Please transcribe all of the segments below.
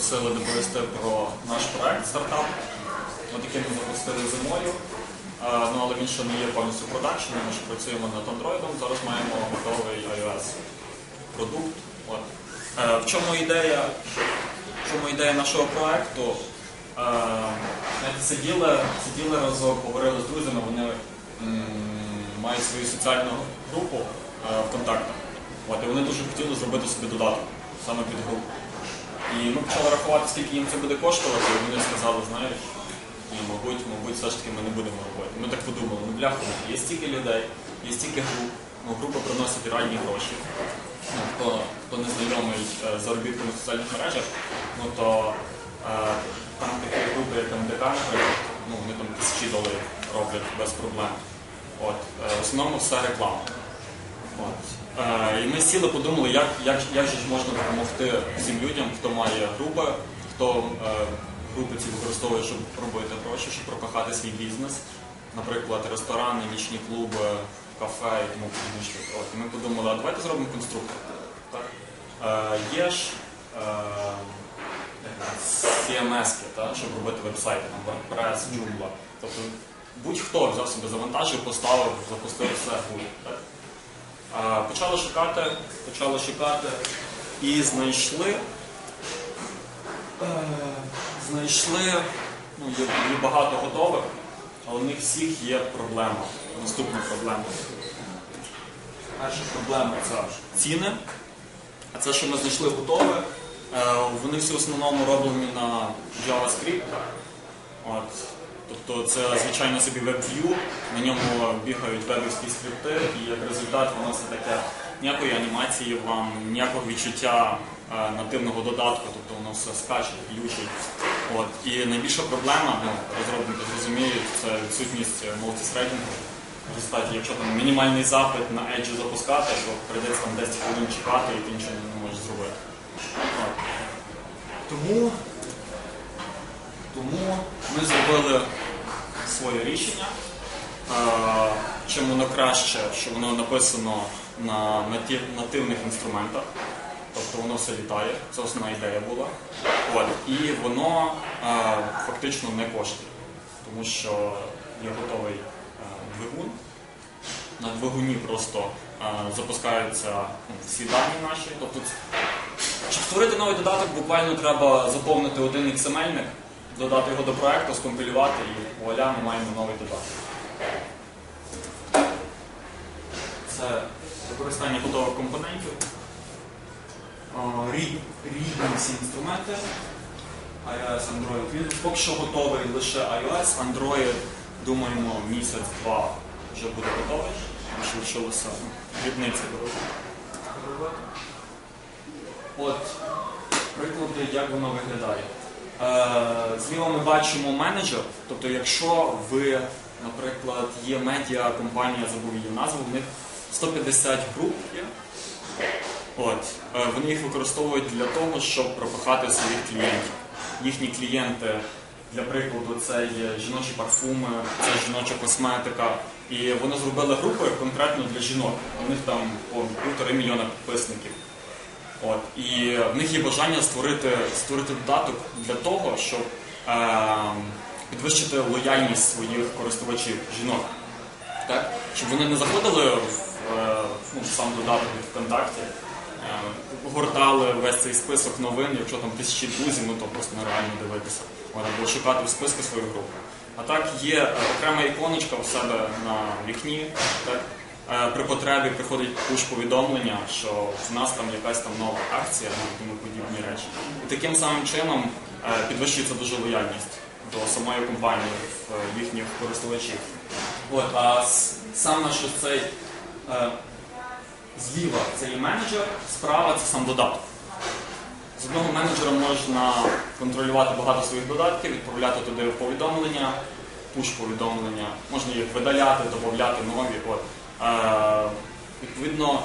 запросили доповісти про наш проект стартап, от який ми запустили зимою. Ну, але він ще не є повністю продакшений, ми ще працюємо над Android, зараз маємо готовий iOS продукт. От. Е, В чому ідея, в чому ідея нашого проекту? Е, Сиділи, сиділи разом, говорили з друзями, вони мають свою соціальну групу е, ВКонтакте. От, і вони дуже хотіли зробити собі додаток саме під групу. І ми почали рахувати, скільки їм це буде коштувати, і вони сказали, знаєш, ні, мабуть, мабуть, все ж таки ми не будемо робити. Ми так подумали, ну бляха, є стільки людей, є стільки груп, ну, групи приносять реальні гроші. Ну, хто, хто не знайомий е, з заробітками в соціальних мережах, ну то е, там такі групи, як МДК, ну, вони там тисячі доларів роблять без проблем. От, е, в основному все реклама. Е, і ми сіли, подумали, як, як, як же можна допомогти всім людям, хто має групи, хто е, групи ці використовує, щоб робити гроші, щоб пропахати свій бізнес. Наприклад, ресторани, нічні клуби, кафе і тому подібне. і ми подумали, а давайте зробимо конструктор. Так? Е, є ж CMS, та, щоб робити вебсайти, WordPress, Joomla. Тобто будь-хто взяв собі завантажив, поставив, запустив все. Так? Почали шукати, почали шукати і знайшли. е, Знайшли, ну, є, є багато готових, але у них всіх є проблема. Наступна проблема. Перша проблема це ціни. А це, що ми знайшли готове, е, вони всі в основному роблені на JavaScript. От. Тобто це звичайно собі WebView, на ньому бігають вебівські скрипти, і як результат воно все таке ніякої анімації вам, ніякого відчуття е, нативного додатку, тобто воно все скаче, глючить. От. І найбільша проблема, ну, розробники зрозуміють, це відсутність мультисредінгу. В результаті, якщо там мінімальний запит на Edge запускати, то прийдеться там 10 хвилин чекати і ти нічого не можеш зробити. От. Тому тому ми зробили своє рішення. Чим воно краще, що воно написано на нативних інструментах, тобто воно все літає, це основна ідея була. От. І воно фактично не коштує, тому що є готовий е, двигун. На двигуні просто е, запускаються ну, всі дані наші. Тобто, щоб створити новий додаток, буквально треба заповнити один XML-ник, додати його до проекту, скомпілювати і вуаля, ми маємо новий додаток. Це використання готових компонентів. Рід- Рідні всі інструменти. iOS, Android. Він поки що готовий лише iOS, Android, думаємо, місяць-два вже буде готовий. Ще лишилося дрібниці доробити. От приклади, як воно виглядає. Е, зліва ми бачимо менеджер, тобто якщо ви, наприклад, є медіа компанія, забув її назву, в них 150 груп є. От, е, вони їх використовують для того, щоб пропихати своїх клієнтів. Їхні клієнти, для прикладу, це є жіночі парфуми, це жіноча косметика. І вони зробили групи конкретно для жінок. У них там по півтори мільйона підписників. От, і в них є бажання створити, створити додаток для того, щоб е, підвищити лояльність своїх користувачів, жінок. Так? Щоб вони не заходили в, е, ну, сам додаток від ВКонтакті, е, гортали весь цей список новин, якщо там тисячі друзів, ну то просто нереально дивитися. Або шукати в списку свою групу. А так є е, окрема іконочка у себе на вікні. Так? Е, При потребі приходить пуш-повідомлення, що в нас там якась там нова акція ну, і тому подібні речі. І таким самим чином е, підвищується дуже лояльність до самої компанії в їхніх користувачів. От, а саме що цей е, зліва це є менеджер, справа це сам додаток. З одного менеджера можна контролювати багато своїх додатків, відправляти туди повідомлення, пуш-повідомлення, можна їх видаляти, додати нові. От. Е, відповідно,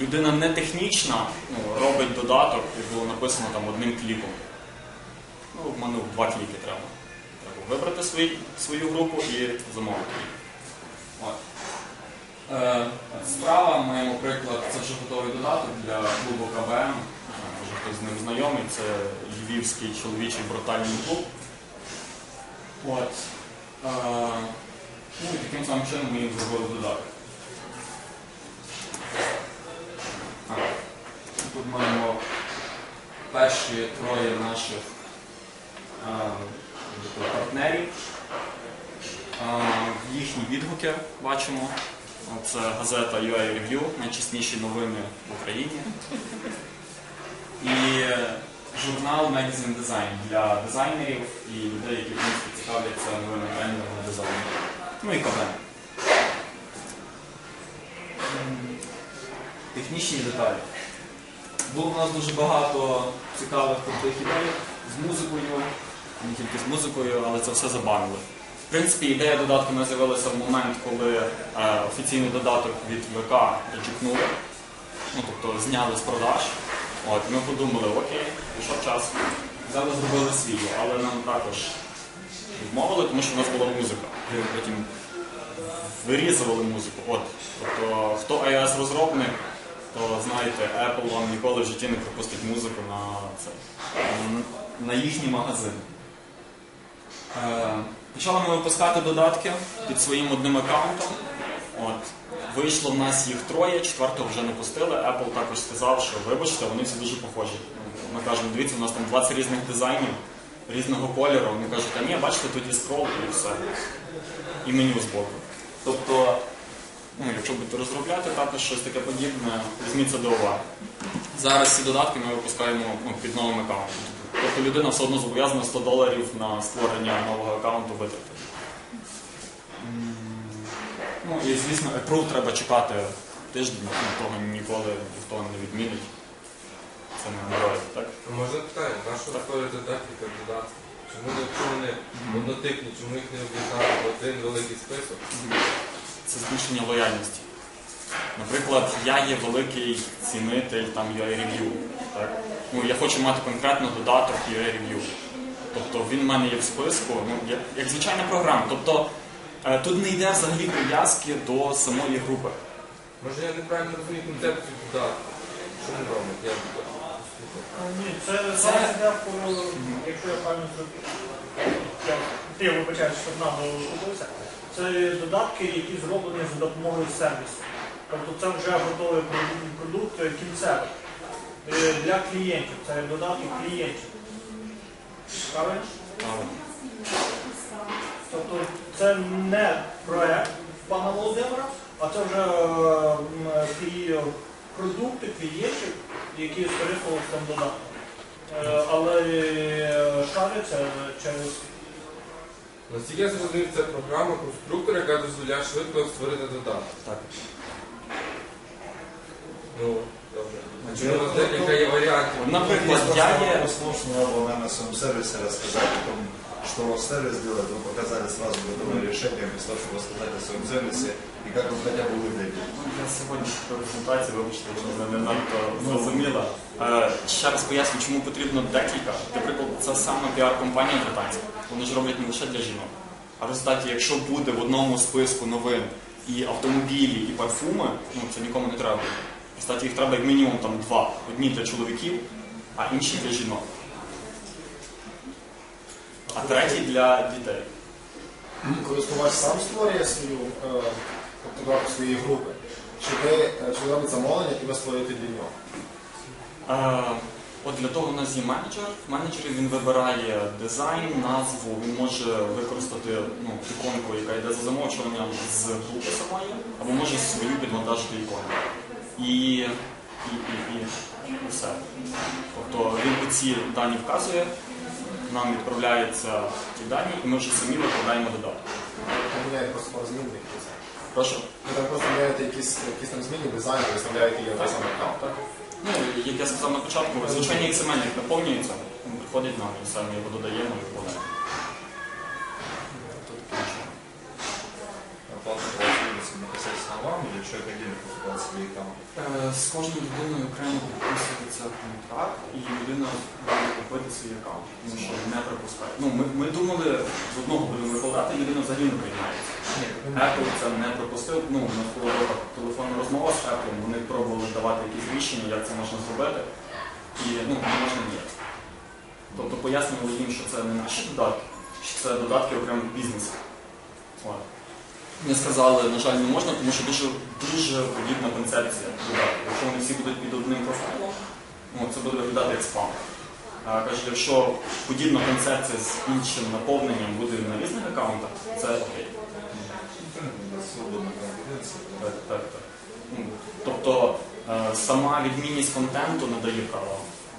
людина не технічна ну, робить додаток, як було написано там одним кліком. Ну, в мене два кліки треба. Треба вибрати свої, свою групу і замовити її. Е, Справа маємо приклад, це вже готовий додаток для клубу КБМ. Е, Може хтось з ним знайомий, це львівський чоловічий брутальний клуб. От. Е, ну і таким самим чином ми їм зробили додаток. Так. Тут маємо перші троє наших тобто партнерів. Їхні відгуки бачимо. Це газета UA Review, найчесніші новини в Україні. І журнал Magazine Design для дизайнерів і людей, які в принципі цікавляться новими трендами дизайну. Ну і КВ. Технічні деталі. Було в нас дуже багато цікавих крутих ідей з музикою, не тільки з музикою, але це все забанили. В принципі, ідея додатку не з'явилася в момент, коли е, офіційний додаток від ВК рejectнули, ну тобто зняли з продаж. От, ми подумали, окей, пішов час. Взяли, зробили свій, але нам також відмовили, тому що в нас була музика. Потім вирізували музику. От, тобто, хто iOS-розробник, то знаєте, Apple вам ніколи в житті не пропустить музику на, це, на їхні магазини. Е, Почали ми випускати додатки під своїм одним аккаунтом. От. Вийшло в нас їх троє, четвертого вже не пустили. Apple також сказав, що вибачте, вони всі дуже похожі. Ми кажемо, дивіться, у нас там 20 різних дизайнів, різного кольору. Вони кажуть, а ні, бачите, є скрол і все. І меню збоку. Тобто, ну, якщо будете розробляти також щось таке подібне, візьміть це до уваги. Зараз ці додатки ми випускаємо ну, під новим аккаунтом. Тобто людина все одно зобов'язана 100 доларів на створення нового аккаунту витратити. Ну і звісно, approve треба чекати тиждень, ну, того ніколи ніхто не відмінить. Це не Android, так? Можна питання, на що створювати декілька додатків? Чому якщо вони однотипні, чому їх не об'єднати в один великий список? Це збільшення лояльності. Наприклад, я є великий цінитель там. Так? Ну, я хочу мати конкретно додаток Review. Тобто він в мене є в списку, ну, як, як звичайна програма. Тобто е, тут не йде взагалі прив'язки до самої групи. Може я неправильно розумію концепцію додатку? Що вони роблять? Я Ні, це зараз по, якщо я правильно зрозумів, я, я вибачаю, що нам розробився. Це додатки, які зроблені за допомогою сервісу. Тобто це вже готовий продукт е, кінцевий е, для клієнтів. Це додаток клієнтів. Правильно? Тобто це не проект пана Володимира, а це вже е, продукти клієнтів, які скористувалися цим додатком. Е, Але е, шариться через Наскільки я зрозумів, це програма конструктора, яка дозволяє швидко створити додаток. так. Ну, добре. Чому у нас декілька є варіантів? Наприклад, я є. Послушно або на своєму сервісі розказати рассказать о том, что у вас сервис делает. Вы показали сразу готовое решение, вместо того, чтобы рассказать о своем сервисе и как он хотя бы выглядит. Я сьогодні по презентації, вибачте, якщо вона не надто зрозуміла. Е, Ще раз поясню, чому потрібно декілька. Наприклад, це саме піар-компанія британська. Вони ж роблять не лише для жінок. А в результаті, якщо буде в одному списку новин і автомобілі, і парфуми, ну це нікому не треба. В результаті їх треба як мінімум там два. Одні для чоловіків, а інші для жінок. А третій для дітей. користувач сам створює свою е, тобто своєї групи, чи ви е, чи ви робите замовлення, і ви створюєте для нього? Е, От для того у нас є менеджер. В менеджері він вибирає дизайн, назву, він може використати ну, іконку, яка йде за замовчуванням з групи самої, або може свою підвантажити іконку. І, і, і, і все. Тобто він ці дані вказує, нам відправляються ті дані, і ми вже самі викладаємо додаток. Ви просто пару змін якісь. Прошу. Ви там просто міняєте якісь, якісь там зміни, дизайн, виставляєте її на сам аккаунт, так? Ну, як я сказав на початку, звичайні XML він приходить нам і самі його додаємо і вкладаємо. Оплата получается человек отдельно покупал себе аккаунт? Е, З кожною людиною окремо підписується контракт, і людина має купити свій аккаунт, тому що не припускає. Ну, ми, ми думали, з одного будемо викладати, людина взагалі не приймається. Apple це не пропустив. Ну, у нас була телефонна розмова з Apple, вони пробували давати якісь рішення, як це можна зробити, і ну, не можна ніяк. Тобто пояснювали їм, що це не наші додатки, що це додатки окремих бізнесів. Вони сказали, на жаль, не можна, тому що дуже, дуже подібна концепція додатків. Якщо вони всі будуть під одним профайлом, ну, це буде виглядати як спам. Каже, якщо подібна концепція з іншим наповненням буде на різних аккаунтах, це окей. Так, так, так. Ну, Тобто е, сама відмінність контенту не дає права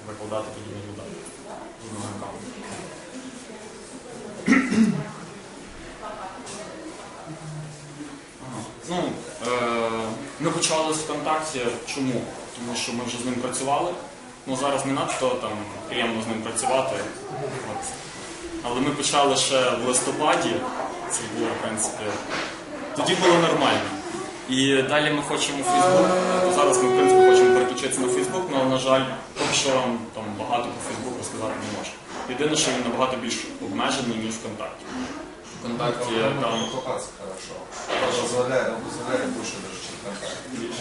викладати подібні додатки з одного аккаунту. Ну, ми почали з ВКонтакті. Чому? Тому що ми вже з ним працювали. Ну, зараз не надто там приємно з ним працювати. От. Але ми почали ще в листопаді. Це було, в принципі, тоді було нормально. І далі ми хочемо Фейсбук. Зараз ми, в принципі, хочемо переключитися на Фейсбук, але, на жаль, поки що вам там багато про Фейсбук розказати не можу. Єдине, що він набагато більш обмежений, ніж ВКонтакті. ВКонтакті там Копаться хорошо. Позволяет, он позволяет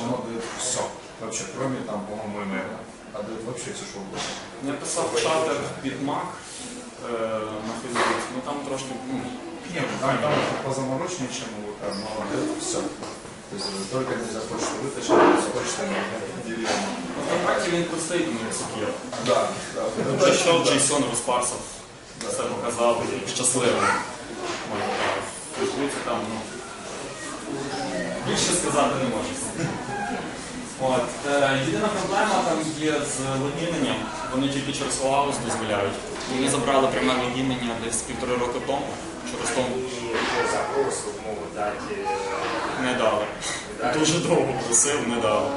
больше даже, чем контакт. Он дает все. Вообще, кроме там, по-моему, имейла. Отдает вообще все, что угодно. я писав чатер під Mac е, на Фейсбуці, ну там трошки. Ну, Нет, там, там позаморочнее, чем у ВК, но отдает все. То есть э, только нельзя почту вытащить, с почтой деревья. ВКонтакті він простий, як сокіра. Да, да. Ну, Прийшов да. JSON, розпарсив, все показав а В Фейсбуці там, ну. Більше сказати не можу. От. Е, єдина проблема там є з логіненням. Вони тільки через Оаус дозволяють. Вони забрали пряме логінення десь півтори роки тому. Через тому запросу можуть дати не дали. Дуже довго просив, не дали.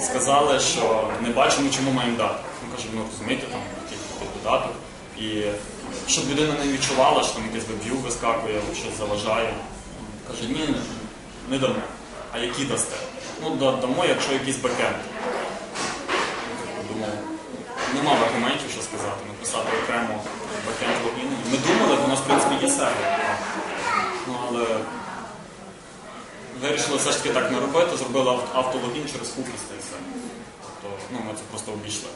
Сказали, що не бачимо, чому маємо дати. Він каже, ну розумієте, там якийсь додаток. І щоб людина не відчувала, що там якийсь веб'ю вискакує, щось заважає. Каже, ні, не, не дамо. А які дасте? Ну, додамо, якщо якийсь бекенд. Думаю, нема аргументів, що сказати, написати окремо бекенд логіну. Ми думали, бо у нас, в принципі, є сервер. Ну, але Вирішили все ж таки так не робити, зробили автологін через хукісти і все. Тобто, ну, ми це просто обійшли.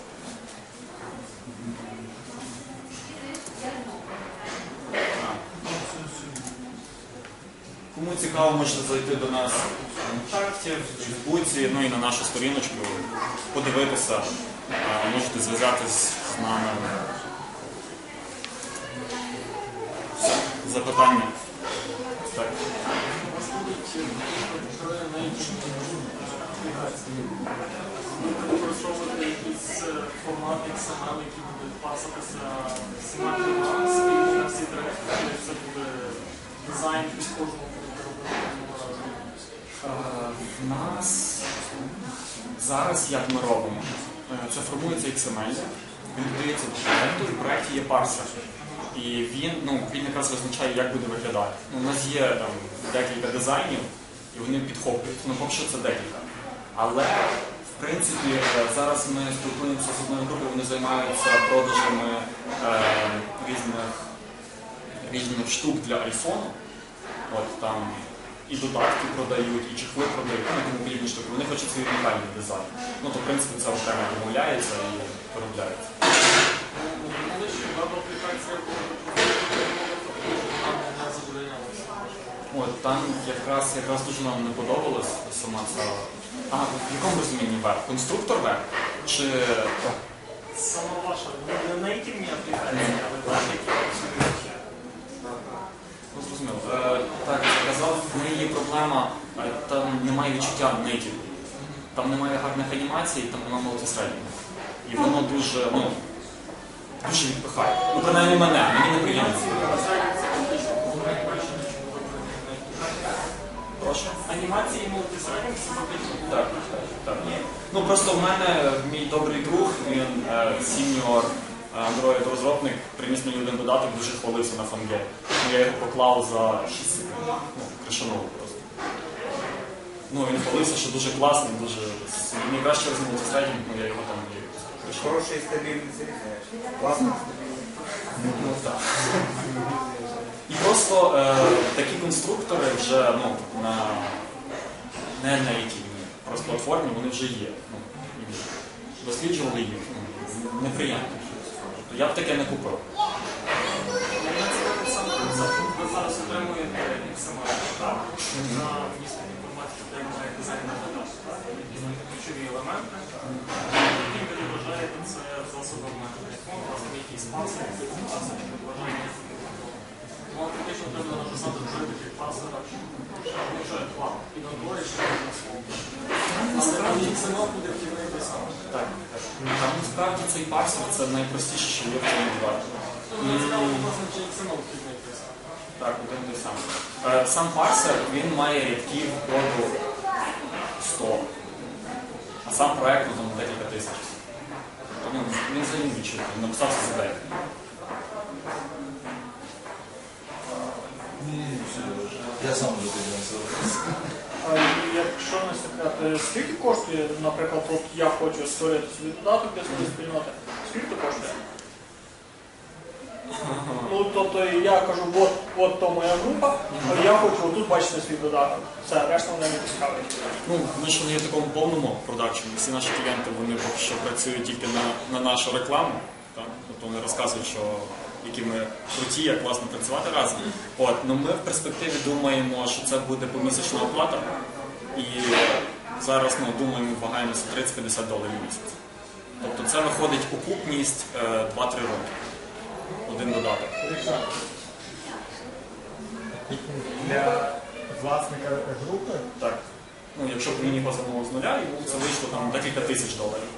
Кому цікаво, можете зайти до нас в контакті, в Фейсбуці, ну і на нашу сторіночку, подивитися, можете зв'язатись з нами. Запитання? Так. використовувати якийсь е, формат XML, який буде пасатися всіма всі три. Чи Це буде дизайн під кожного В нас зараз як ми робимо? Е, Це формується XML, він додається до проєкту, і в проєкті є парсер. І він, ну, він якраз визначає, як буде виглядати. Ну, у нас є там декілька дизайнів, і вони підхоплюють. Ну, поки що це декілька. Але в принципі е, зараз ми спілкуємося з одною групою, вони займаються продажами е, різних, різних штук для айфону. От там і додатки продають, і чехли продають, ну і тому подібні штуки. Вони хочуть свій унікальний дизайн. Ну то в принципі це окремо домовляється і виробляється. От там якраз якраз дуже нам не подобалась сама ця. А в якому розумінні веб? Конструктор веб? Чи Сама ваша, не на нейтивні аплікації, але ваші, які працюють. ну, зрозуміло? Е, так, я казав, в неї є проблема, е, там немає відчуття native. Там немає гарних анімацій, там вона мультисредньо. І воно дуже, ну, дуже відпихає. Ну, принаймні мене, мені неприємно. Прошу. Анімації симпатично. Так, так. Ну просто в мене мій добрий друг, він е, сіньор Android розробник, приніс мені один додаток, дуже хвалився на фанге. Ну, я його поклав за 6 секунд. Ну, кришанув просто. Ну, він хвалився, що дуже класний, дуже найкраще розуміти середнім, ну я його там кришанув. хороший стабільний сервіс. Класно. Ну, так. І просто е, такі конструктори вже ну, на не на якій крос-платформі, вони вже є. Ну, досліджували їх. Ну, неприємно. Я б таке не купив. Ви зараз отримуєте XML, так? На вміст інформації, де має дизайн додаток, так? Ключові елементи. Які ви вважаєте це засобами телефону, власне, якісь паси, паси, які ви вважаєте. Вам фактично треба написати вже таких ну, вже два. І на дворі, що на слово. Але XML буде втілити саме. Так. Там насправді цей парсер це найпростіше, що є в цьому додатку. Ну, цікаво, власне, чи втілити саме. Так, один той самий. Е, Сам парсер він має рядків коду 100, а сам проект ну, там декілька тисяч. Тобто, він взагалі нічого, він написав це за день. Я сам уже поднялся. А Якщо не секрет, е, скільки коштує, наприклад, от я хочу створити собі додаток для своєї спільноти, скільки коштує? Ну, тобто я кажу, от, от то моя група, а я хочу отут бачити свій додаток. Все, решта мене не цікавить. Ну, ми ж не є в такому повному продакшені. Всі наші клієнти вони поки що працюють тільки на, на нашу рекламу. Так? Тобто вони розказують, що які ми круті, як класно працювати разом. От, ну ми в перспективі думаємо, що це буде помісячна оплата. І зараз ну, думаємо, вагаємося 30-50 доларів в місяць. Тобто це виходить окупність е, 2-3 роки. Один додаток. Для власника групи Так. Ну, якщо б він його з нуля, йому це вийшло там декілька тисяч доларів.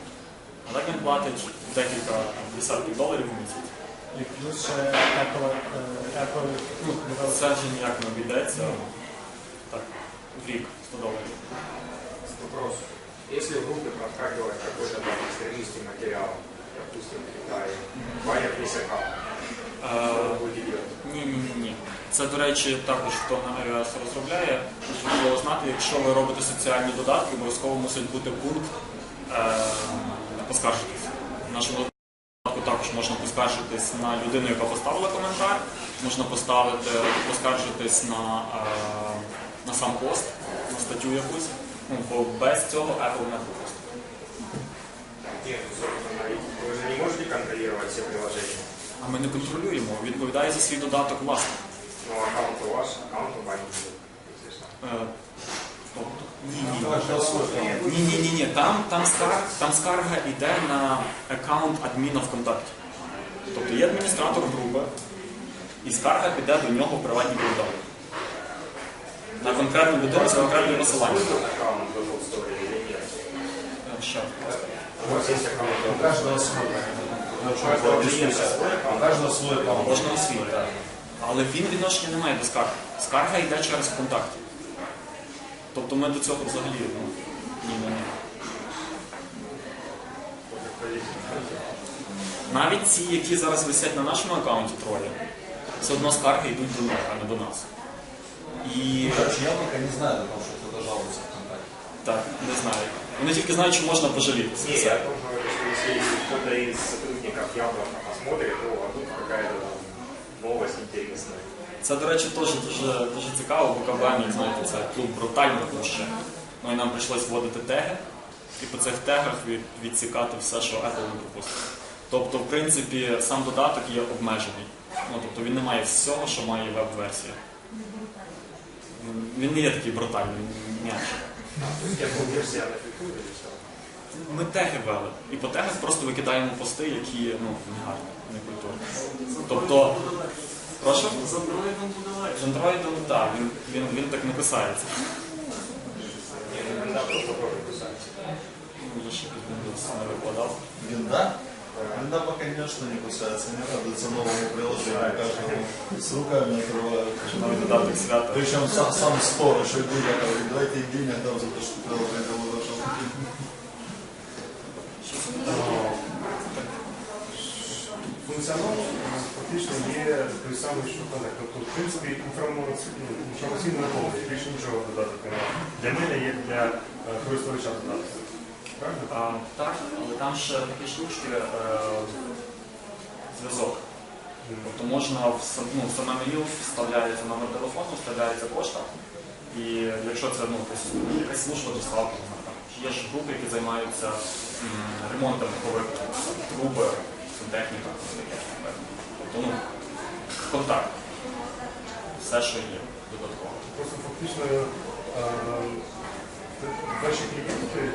А так він платить декілька десятків доларів в місяць. І плюс ще Apple, е, Apple Ну, це вже ніяк не обійдеться. Так, в рік 100 доларів. Вопрос. Если в группе проскакивает какой-то там экстремистский материал, допустим, в Китае, Ваня будет делать? Ні, ні, ні, ні. Це, до речі, також хто на iOS розробляє, важливо знати, якщо ви робите соціальні додатки, обов'язково мусить бути пункт е, поскаржитись. Також можна поскаржитись на людину, яка поставила коментар, можна поставити, поскаржитись на, е, на сам пост, на статтю якусь. Ну, бо без цього Apple не пропустить. Нет, ну, собственно, не можете контролировать все приложения. А ми не контролюємо, відповідає за свій додаток власник. Но аккаунт у вас, аккаунт у. Е, тобто, Ні, ні. Ні, ні, ні, ні. Там, там, скар, там скарга йде на аккаунт адміна ВКонтакті. Тобто є адміністратор групи, і скарга піде до нього в приватні повідомлення. На конкретну людину з конкретним посиланням. Що? Аккаунт в У. Кожного свій, так. Але він відношення не має до скарги. Скарга йде через ВКонтакті. Тобто ми до цього взагалі ну, ні, ні, ні. Навіть ці, які зараз висять на нашому аккаунті троє, все одно скарги йдуть до них, а не до нас. І Короче, я пока не знаю о том, что кто-то жалуется ВКонтакте. так, не знаю. Вони тільки знають, що можна пожалітися. Не, я говорю, что если кто-то из сотрудников Яблока посмотрит, то а тут какая-то там новость интересная. Це, до речі, теж дуже, дуже цікаво, бо як знаєте, це клуб брутально пуще. Ну і нам прийшлось вводити теги, і по цих тегах від, відсікати все, що Apple не пропустить. Тобто, в принципі, сам додаток є обмежений. Ну, тобто він не має всього, що має веб-версія. Він не є такий брутальний, він м'якший. Что? Ми теги вели. І по тегах просто викидаємо пости, які ну, не гарні, не культурні. Тобто, прошу? з Android буде легше. З Android, так, він, він, він так не писається. Просто писать. Ще під Windows не викладав. Винда? Винда пока, конечно, не кусается, не радуется новому приложению, каждому с руками открывают. Новий додаток свята. Причем сам, сам сторож и Гуля говорит, давайте денег дам за то, что приложение выложил. Функціонал е, фактично є той самий, що конект. Тобто, в принципі, інформаційно ну, наповнення, більше нічого додати немає. Для мене є для е, користувача додати. А, так, але там ще такі штучки е, зв'язок. Тобто можна в, сам- ну, в саме меню вставляється номер телефону, вставляється пошта. І якщо це ну, якась, якась служба доставки, не знаю, там, чи є ж групи, які займаються м, ремонтом нових труби, сантехніка. Тобто, ну, контакт. Все, що є додатково. Просто фактично е, ваші клієнти е,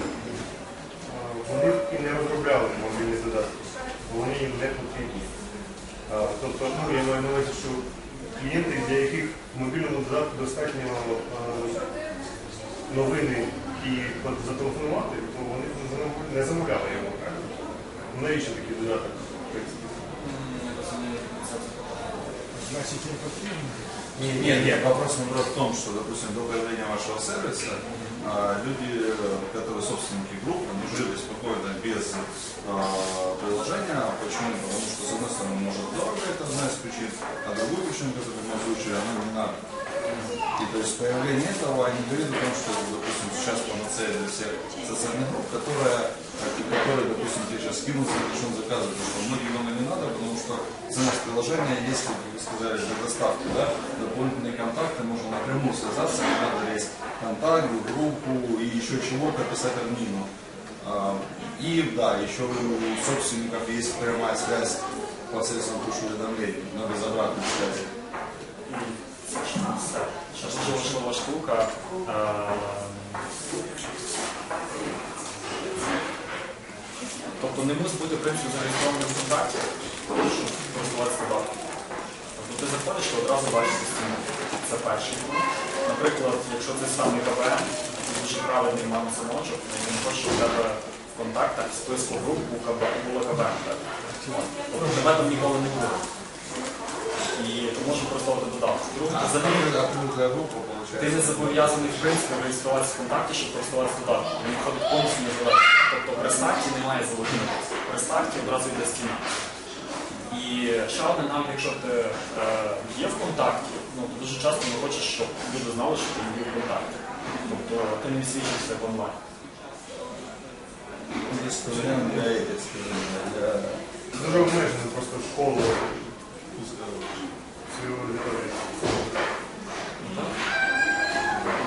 вони і не розробляли мобільні додатки, вони їм не потрібні. Е, Тобто, ну, я маю на увазі, що клієнти, для яких в мобільному додатку достатньо е, новини і зателефонувати, то вони не замовляли його, правильно? Навіщо такий додаток? В принципі? Значить, не потрібно. Не, не, не, вопрос наоборот в том, что, допустим, до появления вашего сервиса а, люди, которые собственники групп, они жили спокойно без а, приложения. Почему? Потому что, с одной стороны, может дорого, это одна из причин, а другую причину, которая в моем случае, оно не надо. То есть появление этого они говорит о том, что, допустим, сейчас панацея для всех социальных групп, которая, которые, допустим, тебе сейчас скинут разрешен заказывать, потому что многим оно не надо, потому что ценность приложения, если, как вы сказали, для доставки, да, дополнительные контакты, можно напрямую связаться, не надо лезть в контакт, группу и еще чего-то писать админу. А, И да, еще у собственников есть прямая связь посредством push-уведомлений, но без обратной связи. Дуже важлива штука. Тобто не мусить бути в принципі зареєстрований в контакті, щоб користуватися додатком. Тобто ти заходиш і одразу бачиш стіну. Це перший. Наприклад, якщо це самий КВМ, дуже правильний мам синочок, він хоче, щоб у тебе в контактах списку груп було КВМ. Тобто тебе там ніколи не буде. І ти можеш використовувати додаток. Друге, ти взагалі ти не зобов'язаний в принципі реєструватися в контакті, щоб користуватися додатком. Він входить повністю незалежно. Тобто при старті немає залогінити. При старті одразу йде стіна. І ще одне, навіть якщо ти е, є в контакті, ну то дуже часто не хочеш, щоб люди знали, що ти є в контакті. Тобто ти не свідчишся як онлайн. Дуже обмежено просто школу.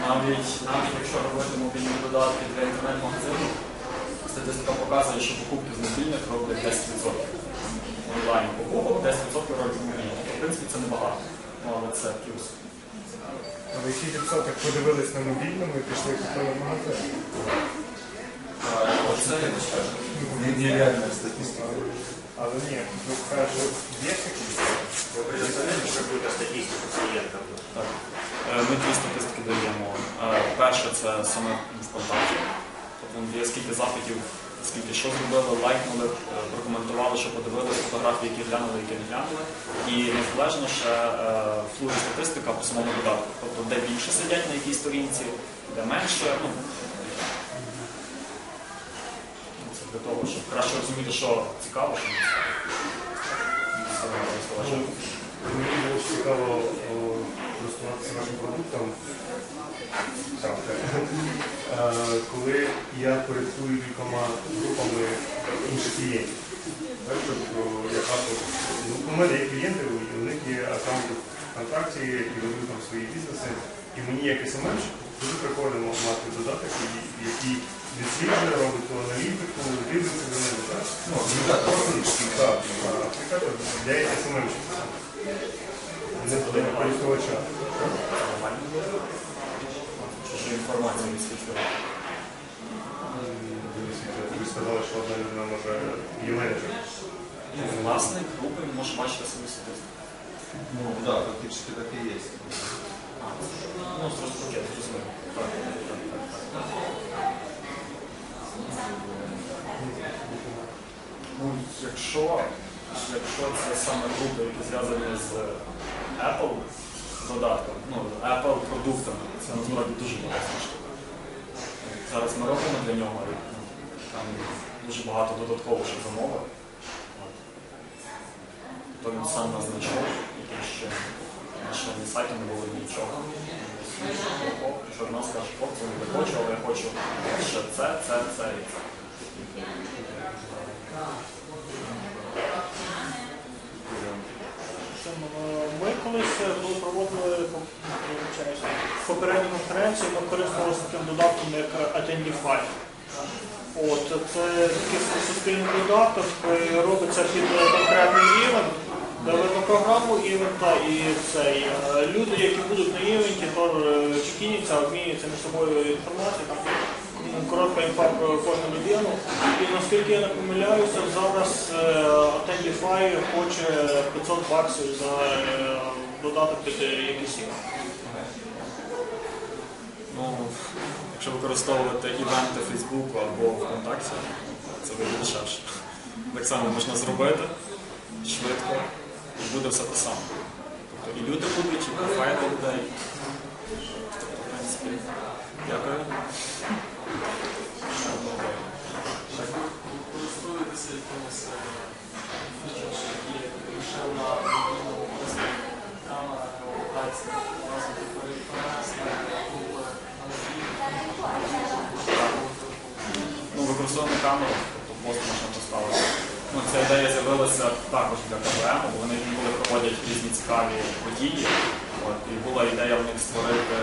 Навіть, навіть якщо робити мобільні додатки для інтернет-магазину, статистика показує, що покупки з мобільних роблять 10%. Онлайн покупок 10% роблять мобільні. В принципі, це небагато. Ну, але це плюс. Але який відсоток подивились на мобільному і пішли купили в магазин? Це не- нереальная статистика. Але ні, ви кажете, є такі? Вы предоставляете какую-то статистику клиентов? Так. Е, Ми дві статистики даємо. Е, Перше це саме ВКонтакті. Тобто є скільки запитів, скільки що зробили, лайкнули, е, прокоментували, що подивилися, фотографії, які глянули, які не глянули. І незалежно ще флує статистика по самому додатку. Тобто, де більше сидять на якійсь сторінці, де менше. Ну, це для того, щоб краще розуміти, що цікаво, що не цікаво. Мені було цікаво користуватися нашим продуктом. Е, коли я порядкую кількома групами інших клієнтів. Ну, у мене є клієнти, у них є аккаунти ВКонтакті, які ведуть там свої бізнеси. І мені як СММ дуже прикольно мати додаток, який відсліджує, робить аналітику, дивиться за ними. Так? Ну, фактически, Так, аплікатор для СММ. Не для користувача. Чужу інформацію висвітлювати. Ви сказали, що одна людина може є менеджер. Ну, власник групи може бачити статистику. Ну да, фактически так и есть. Ну, зрозуміло. Так, так, так, так. Ну, якщо, якщо це саме групи, які зв'язані з Apple додатком, ну, Apple продуктами, це насправді дуже багато штука. Зараз ми робимо для нього, ну, там дуже багато додатково ще замови. То він сам назначив, яким ще на сайту не було нічого. Журнал скаже, хлопці, не хочу, але я хочу ще це, це, це і це. Ми колись е, проводили попередню конференцію, ми користувалися таким додатком, як Attendify. От, це такий суспільний додаток, е, робиться під е, конкретний де видно програму івента і цей. Люди, які будуть на чекіняться, обмінюються між собою інформацією, там коротка інфа про кожну людину. І наскільки я не помиляюся, зараз е, Attendify хоче 500 баксів за е, додаток під якийсь. Ну, якщо використовувати івенти Фейсбуку або ВКонтакті, це буде дешевше. Так само можна зробити швидко і буде все те саме. Тобто і люди будуть, і профайли людей. Дякую. користуєтеся якимось фічером, які на камера, локація, разом перенести групи Ну, використовуємо камеру, тобто пост поставити. Ну, ця ідея з'явилася також для КВМ, бо вони інколи проводять різні цікаві події. От, і була ідея в них створити,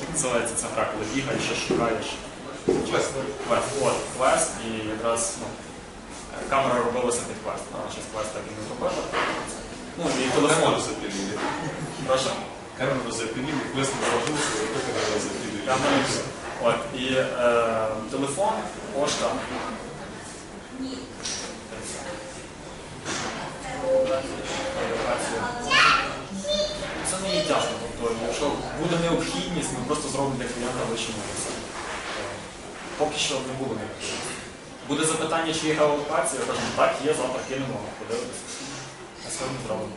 як називається ця гра, коли бігаєш, шукаєш. Квест. Квест. От, квест, і якраз ну, камера робилася під квест. Вона щось квест так і не зробила. Ну, і телефон. Камеру запилили. Прошу. Камеру запилили, квест не сложился, и только камеру і все. От, і е, телефон, пошта. Це не є. Тобто, якщо буде необхідність, ми просто зробимо для клієнта вищому все. Поки що не було необхідності. Буде запитання, чи є геолокація, я кажу, так, є, завтра кинемо, подивитися. А сьогодні зробимо.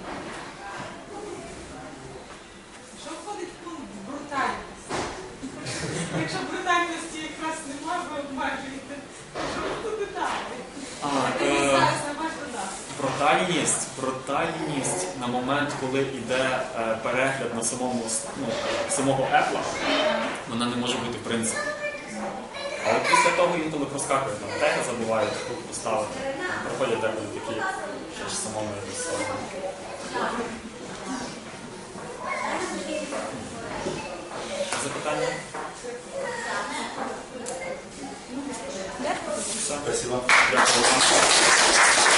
момент, коли йде е, перегляд на самому, ну, самого Apple, вона не може бути в принципі. Але після того інколи проскакують, там теги забувають тут поставити. Проходять деколи такі, що ж самому якось. Запитання? Все. Дякую вам.